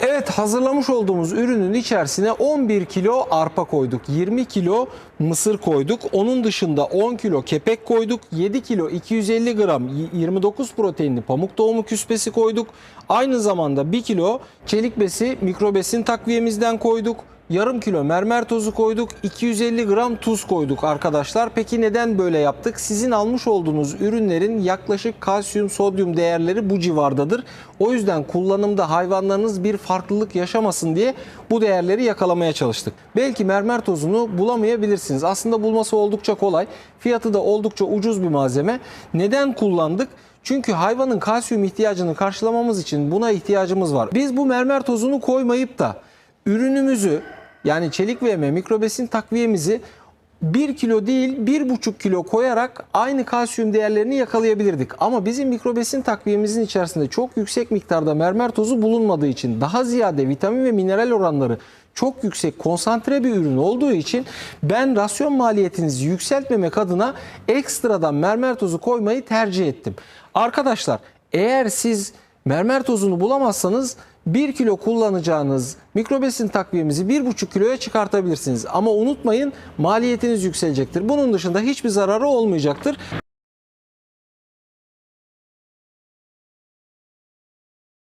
Evet hazırlamış olduğumuz ürünün içerisine 11 kilo arpa koyduk. 20 kilo mısır koyduk. Onun dışında 10 kilo kepek koyduk. 7 kilo 250 gram y- 29 proteinli pamuk tohumu küspesi koyduk. Aynı zamanda 1 kilo çelik besi mikrobesin takviyemizden koyduk. Yarım kilo mermer tozu koyduk. 250 gram tuz koyduk arkadaşlar. Peki neden böyle yaptık? Sizin almış olduğunuz ürünlerin yaklaşık kalsiyum, sodyum değerleri bu civardadır. O yüzden kullanımda hayvanlarınız bir farklılık yaşamasın diye bu değerleri yakalamaya çalıştık. Belki mermer tozunu bulamayabilirsiniz. Aslında bulması oldukça kolay. Fiyatı da oldukça ucuz bir malzeme. Neden kullandık? Çünkü hayvanın kalsiyum ihtiyacını karşılamamız için buna ihtiyacımız var. Biz bu mermer tozunu koymayıp da ürünümüzü yani çelik ve mikrobesin takviyemizi 1 kilo değil 1,5 kilo koyarak aynı kalsiyum değerlerini yakalayabilirdik. Ama bizim mikrobesin takviyemizin içerisinde çok yüksek miktarda mermer tozu bulunmadığı için daha ziyade vitamin ve mineral oranları çok yüksek konsantre bir ürün olduğu için ben rasyon maliyetinizi yükseltmemek adına ekstradan mermer tozu koymayı tercih ettim. Arkadaşlar eğer siz mermer tozunu bulamazsanız 1 kilo kullanacağınız mikrobesin takviyemizi 1,5 kiloya çıkartabilirsiniz. Ama unutmayın maliyetiniz yükselecektir. Bunun dışında hiçbir zararı olmayacaktır.